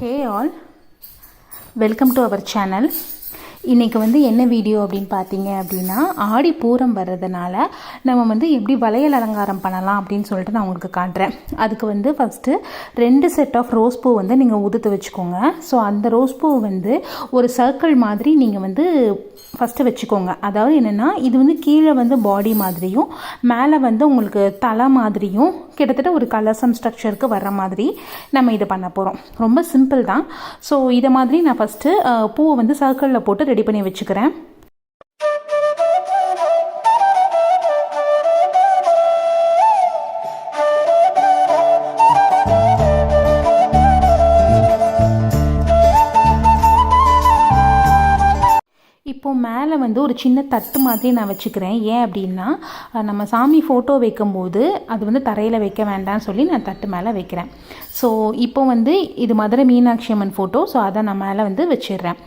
Hey all welcome to our channel இன்றைக்கி வந்து என்ன வீடியோ அப்படின்னு பார்த்தீங்க அப்படின்னா ஆடி பூரம் வர்றதுனால நம்ம வந்து எப்படி வளையல் அலங்காரம் பண்ணலாம் அப்படின்னு சொல்லிட்டு நான் உங்களுக்கு காட்டுறேன். அதுக்கு வந்து ஃபஸ்ட்டு ரெண்டு செட் ஆஃப் ரோஸ் பூ வந்து நீங்கள் உதுத்து வச்சுக்கோங்க. ஸோ அந்த ரோஸ் பூ வந்து ஒரு சர்க்கிள் மாதிரி நீங்கள் வந்து ஃபஸ்ட்டு வச்சுக்கோங்க. அதாவது என்னென்னா இது வந்து கீழே வந்து பாடி மாதிரியும் மேலே வந்து உங்களுக்கு தலை மாதிரியும் கிட்டத்தட்ட ஒரு கலசம் ஸ்ட்ரக்சருக்கு வர்ற மாதிரி நம்ம இது பண்ண போகிறோம் ரொம்ப சிம்பிள் தான். ஸோ இதை மாதிரி நான் ஃபஸ்ட்டு பூவை வந்து சர்க்கிளில் போட்டு ரெடி பண்ணி வச்சுக்கிறேன். மேலே வந்து ஒரு சின்ன தட்டு மாதிரி நான் வச்சுக்கிறேன். ஏன் அப்படின்னா நம்ம சாமி ஃபோட்டோ வைக்கும்போது அது வந்து தரையில் வைக்க வேண்டாம்னு சொல்லி நான் தட்டு மேலே வைக்கிறேன். ஸோ இப்போ வந்து இது மதுரை மீனாட்சி அம்மன் ஃபோட்டோ ஸோ அதை நான் மேலே வந்து வச்சிடுறேன்.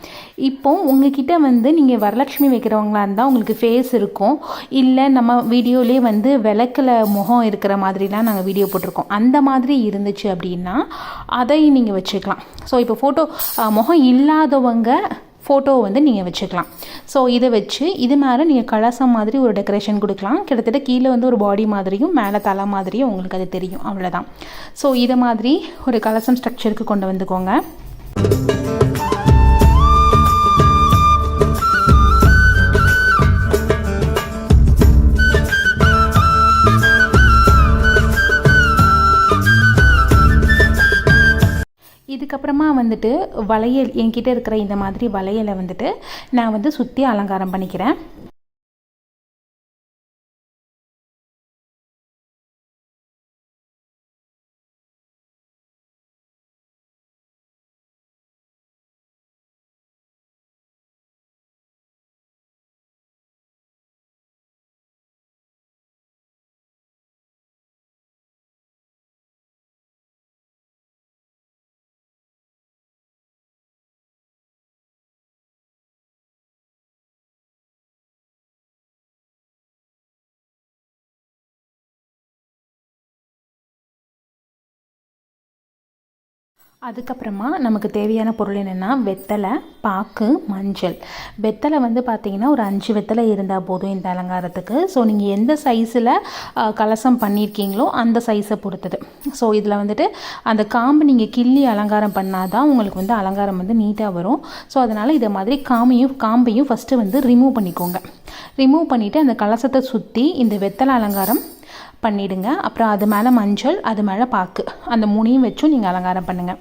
இப்போ உங்ககிட்ட வந்து நீங்கள் வரலட்சுமி வைக்கிறவங்களா இருந்தால் உங்களுக்கு ஃபேஸ் இருக்கும். இல்லை நம்ம வீடியோலேயே வந்து விளக்கில் முகம் இருக்கிற மாதிரிலாம் நாங்கள் வீடியோ போட்டிருக்கோம். அந்த மாதிரி இருந்துச்சு அப்படின்னா அதை நீங்கள் வச்சுக்கலாம். ஸோ இப்போ ஃபோட்டோ முகம் இல்லாதவங்க ஃபோட்டோ வந்து நீங்கள் வச்சுக்கலாம். ஸோ இதை வச்சு இது மேலே நீங்கள் கலசம் மாதிரி ஒரு டெக்கரேஷன் கொடுக்கலாம். கிட்டத்தட்ட கீழே வந்து ஒரு பாடி மாதிரியும் மேலே தலை மாதிரியும் உங்களுக்கு அது தெரியும். அவ்வளோதான் ஸோ இதை மாதிரி ஒரு கலசம் ஸ்ட்ரக்சருக்கு கொண்டு வந்துக்கோங்க. நான் வந்துட்டு வளையல் என்கிட்ட இருக்கிற இந்த மாதிரி வளையலை வந்துட்டு நான் வந்து சுற்றி அலங்காரம் பண்ணிக்கிறேன். அதுக்கப்புறமா நமக்கு தேவையான பொருள் என்னென்னா வெத்தலை பாக்கு மஞ்சள். வெத்தலை வந்து பார்த்திங்கன்னா ஒரு அஞ்சு வெத்தலை இருந்தால் போதும் இந்த அலங்காரத்துக்கு. ஸோ நீங்கள் எந்த சைஸில் கலசம் பண்ணியிருக்கீங்களோ அந்த சைஸை பொறுத்தது. ஸோ இதில் வந்துட்டு அந்த காம்பு நீங்கள் கிள்ளி அலங்காரம் பண்ணால் தான் உங்களுக்கு வந்து அலங்காரம் வந்து நீட்டாக வரும். ஸோ அதனால் இதை மாதிரி காமையும் காம்பையும் ஃபஸ்ட்டு வந்து ரிமூவ் பண்ணிக்கோங்க. ரிமூவ் பண்ணிவிட்டு அந்த கலசத்தை சுற்றி இந்த வெத்தலை அலங்காரம் பண்ணிடுங்க. அப்புறம் அது மேலே மஞ்சள் அது மேலே பாக்கு. அந்த மூணையும் வச்சும் நீங்கள் அலங்காரம் பண்ணுங்கள்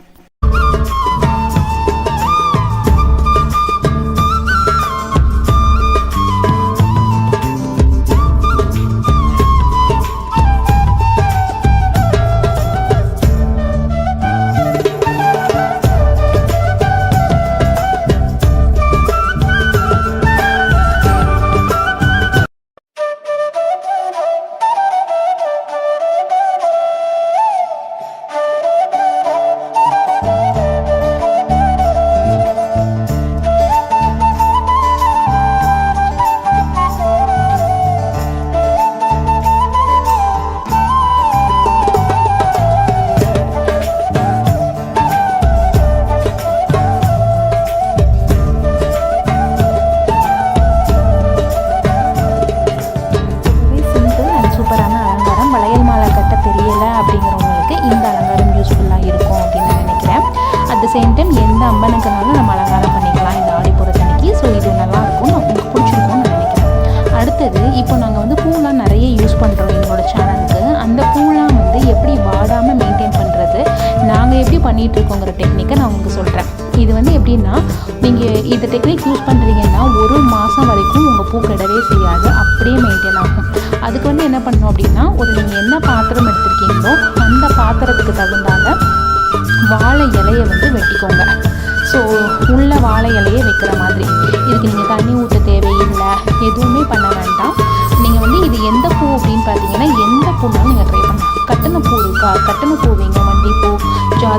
நாங்கள் இருக்கோங்கிற டெக்னிக்கை நான் உங்களுக்கு சொல்கிறேன் இது வந்து எப்படின்னா நீங்கள் இந்த டெக்னிக் யூஸ் பண்ணுறீங்கன்னா ஒரு மாதம் வரைக்கும் உங்கள் பூ கெடவே செய்யாது. அப்படியே மெயின்டைன் ஆகும். அதுக்கு வந்து என்ன பண்ணணும் அப்படின்னா ஒரு நீங்கள் என்ன பாத்திரம் எடுத்திருக்கீங்களோ அந்த பாத்திரத்துக்கு தகுந்தால வாழை இலையை வந்து வெட்டிக்கோங்க. ஸோ உள்ள வாழை இலையை வைக்கிற மாதிரி.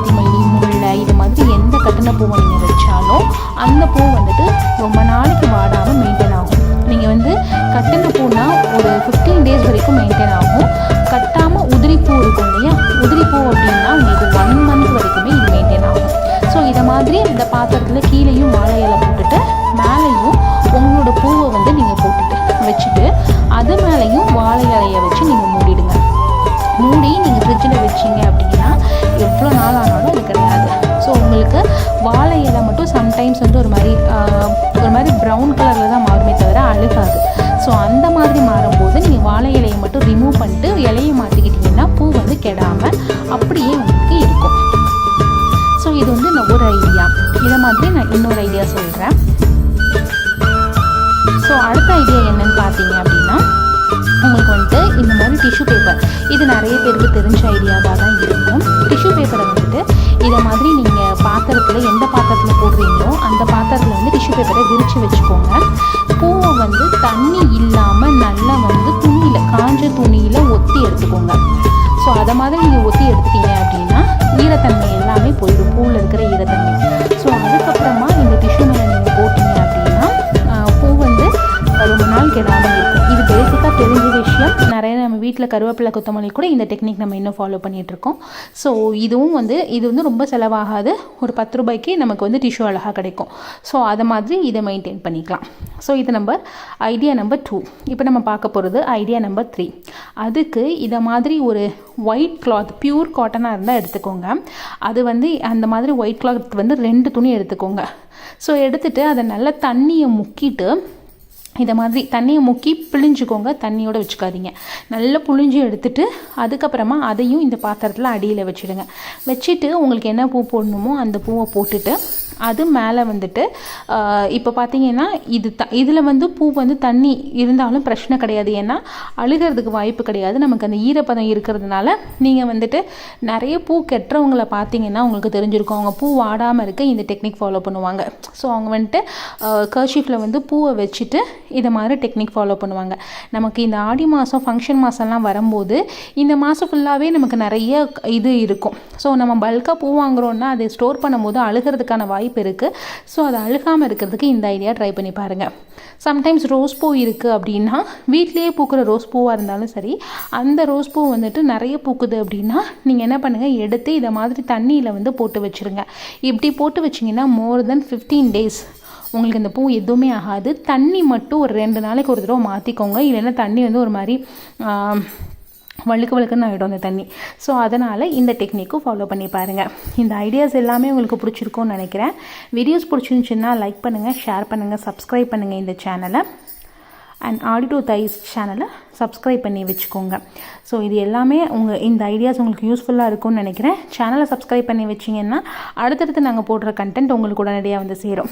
ஜாதி மல்லி முல்லை இது மாதிரி எந்த கட்டண பூவை நீங்கள் வச்சாலும் அந்த பூ வந்துட்டு ரொம்ப நாள் உங்களுக்கு வாழை இலை மட்டும் சம்டைம்ஸ் வந்து ஒரு மாதிரி ஒரு மாதிரி ப்ரௌன் கலரில் தான் மாறுமே தவிர அழுகாது. ஸோ அந்த மாதிரி மாறும்போது நீங்கள் வாழை இலையை மட்டும் ரிமூவ் பண்ணிட்டு இலையை மாற்றிக்கிட்டிங்கன்னா பூ வந்து கெடாமல் அப்படியே உங்களுக்கு இருக்கும். ஸோ இது வந்து நான் ஒரு ஐடியா இதை மாதிரி நான் இன்னொரு ஐடியா சொல்கிறேன் ஸோ அடுத்த ஐடியா என்னன்னு பார்த்தீங்க அப்படின்னா உங்களுக்கு வந்துட்டு இந்த மாதிரி டிஷ்யூ பேப்பர் இது நிறைய பேருக்கு தெரிஞ்ச ஐடியாவாக தான் இருக்கும். டிஷ்யூ பேப்பரை வந்துட்டு இதை மாதிரி நீங்கள் பாத்திரத்தில் எந்த பாத்திரத்தில் போடுறீங்களோ அந்த பாத்திரத்தில் வந்து டிஷ்யூ பேப்பரை விரித்து வச்சுக்கோங்க. பூவை வந்து தண்ணி இல்லாமல் நல்லா வந்து துணியில் காஞ்ச துணியில் ஒத்தி எடுத்துக்கோங்க. ஸோ அதை மாதிரி நீங்கள் ஒத்தி எடுத்துட்டீங்க அப்படின்னா ஈரத்தன்மை எல்லாமே போயிடும். பூவில் இருக்கிற ஈரத்தன்மை. ஸோ அதுக்கப்புறமா இந்த டிஷ்யூ மேலே நீங்கள் போட்டீங்க அப்படின்னா ஆஹ், பூ வந்து ரொம்ப நாள் கெடாமல் இருக்கும். வீட்டில் கருவேப்பிலை கொத்தமல்லி கூட இந்த டெக்னிக் நம்ம இன்னும் ஃபாலோ பண்ணிகிட்டு இருக்கோம் ஸோ இதுவும் வந்து இது வந்து ரொம்ப செலவாகாது. ஒரு பத்து ரூபாய்க்கு நமக்கு வந்து டிஷ்யூ அழகாக கிடைக்கும். ஸோ அதை மாதிரி இதை மெயின்டைன் பண்ணிக்கலாம். ஸோ இது நம்பர் ஐடியா நம்பர் டூ இப்போ நம்ம பார்க்க போகிறது ஐடியா நம்பர் த்ரீ அதுக்கு இதை மாதிரி ஒரு ஒயிட் கிளாத் பியூர் காட்டனாக இருந்தால் எடுத்துக்கோங்க. அது வந்து அந்த மாதிரி ஒயிட் கிளாத் வந்து ரெண்டு துணி எடுத்துக்கோங்க. ஸோ எடுத்துட்டு அதை நல்லா தண்ணியை முக்கிட்டு இதை மாதிரி தண்ணியை முக்கி பிழிஞ்சுக்கோங்க. தண்ணியோடு வச்சுக்காதீங்க. நல்லா புழிஞ்சு எடுத்துட்டு அதுக்கப்புறமா அதையும் இந்த பாத்திரத்தில் அடியில் வச்சுடுங்க. வச்சுட்டு உங்களுக்கு என்ன பூ போடணுமோ அந்த பூவை போட்டுட்டு அது மேலே வந்துட்டு இப்போ பார்த்தீங்கன்னா இது த இதில் வந்து பூ வந்து தண்ணி இருந்தாலும் பிரச்சனை கிடையாது. ஏன்னா அழுகிறதுக்கு வாய்ப்பு கிடையாது. நமக்கு அந்த ஈரப்பதம் இருக்கிறதுனால நீங்கள் வந்துட்டு நிறைய பூ கெட்டுறவங்கள பார்த்தீங்கன்னா உங்களுக்கு தெரிஞ்சிருக்கும். அவங்க பூ வாடாமல் இருக்க இந்த டெக்னிக் ஃபாலோ பண்ணுவாங்க. ஸோ அவங்க வந்துட்டு கர்ஷீஃபில் வந்து பூவை வச்சுட்டு இதை மாதிரி டெக்னிக் ஃபாலோ பண்ணுவாங்க. நமக்கு இந்த ஆடி மாதம் ஃபங்க்ஷன் மாதம்லாம் வரும்போது இந்த மாதம் ஃபுல்லாகவே நமக்கு நிறைய இது இருக்கும். ஸோ நம்ம பல்காக பூ வாங்குறோன்னா அதை ஸ்டோர் பண்ணும்போது அழுகிறதுக்கான வாய்ப்பு இருக்குது ஸோ அதை அழுகாமல் இருக்கிறதுக்கு இந்த ஐடியா ட்ரை பண்ணி பாருங்கள் சம்டைம்ஸ் ரோஸ் பூ இருக்குது அப்படின்னா வீட்லேயே பூக்கிற ரோஸ் பூவாக இருந்தாலும் சரி அந்த ரோஸ் பூ வந்துட்டு நிறைய பூக்குது அப்படின்னா நீங்கள் என்ன பண்ணுங்கள் எடுத்து இதை மாதிரி தண்ணியில் வந்து போட்டு வச்சுருங்க. இப்படி போட்டு வச்சிங்கன்னா மோர் தென் ஃபிஃப்டீன் டேஸ் உங்களுக்கு இந்த பூ எதுவுமே ஆகாது. தண்ணி மட்டும் ஒரு ரெண்டு நாளைக்கு ஒரு தடவை மாற்றிக்கோங்க இல்லைன்னா தண்ணி வந்து ஒரு மாதிரி வழுக்கு வழுக்குன்னு ஆகிடும் அந்த தண்ணி. ஸோ அதனால் இந்த டெக்னிக்கும் ஃபாலோ பண்ணி பாருங்கள் இந்த ஐடியாஸ் எல்லாமே உங்களுக்கு பிடிச்சிருக்கும்னு நினைக்கிறேன். வீடியோஸ் பிடிச்சிருந்துச்சுன்னா லைக் பண்ணுங்கள் ஷேர் பண்ணுங்கள் சப்ஸ்கிரைப் பண்ணுங்கள் இந்த சேனலை அண்ட் ஆடிட்டோ தைஸ் சேனலை சப்ஸ்கிரைப் பண்ணி வச்சுக்கோங்க. ஸோ இது எல்லாமே உங்கள் இந்த ஐடியாஸ் உங்களுக்கு யூஸ்ஃபுல்லாக இருக்கும்னு நினைக்கிறேன். சேனலை சப்ஸ்கிரைப் பண்ணி வச்சிங்கன்னா அடுத்தடுத்து நாங்கள் போடுற கண்டென்ட் உங்களுக்கு உடனடியாக வந்து சேரும்.